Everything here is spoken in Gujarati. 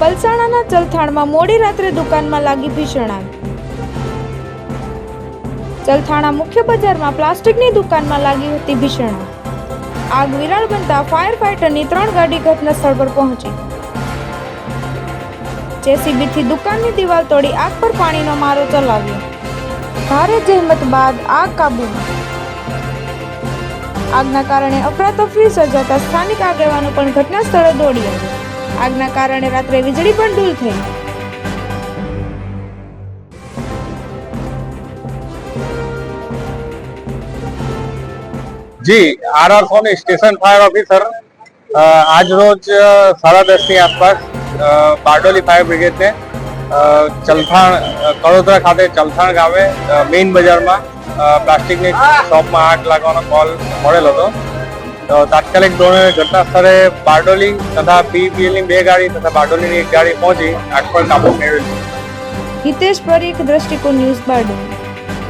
પલસાણાના ચલથાણમાં મોડી રાત્રે દુકાનમાં લાગી ભીષણ આગ. ચલથાણા મુખ્ય બજારમાં પ્લાસ્ટિકની દુકાનમાં લાગી હતી ભીષણ આગ. આગ વિરાળ બનતા ફાયર ફાઇટરની ત્રણ ગાડી ઘટના સ્થળ પર પહોંચી. જેસીબીથી દુકાનની દિવાલ તોડી આગ પર પાણીનો મારો ચલાવ્યો. ભારે જહેમત બાદ આગ કાબૂમાં. આગના કારણે અફરાતફરી સર્જાતા સ્થાનિક આગેવાનો પણ ઘટના સ્થળે દોડી આવ્યા. આગના કારણે રાત્રે વીજળી પણ દૂર થઈ. જી R R R Soni station fire officer આજ રોજ સાડા સાડા દસની આસપાસ બારડોલી ફાયર બ્રિગેડને ચલથાણ કડોદરા ખાતે ચલથાણ ગામે મેઇન બજારમાં પ્લાસ્ટિકની શોપમાં આગ લાગવાનો કોલ મળેલો હતો. તાત્કાલિક ધોરણે ઘટના સ્થળે બારડોલી તથા પીપીએલની બે ગાડી તથા બારડોલીની એક ગાડી પહોંચી આગ પર કાબુ મેળવ્યો હિતેશ પરીખ, દ્રષ્ટિકોણ ન્યૂઝ બારડોલી.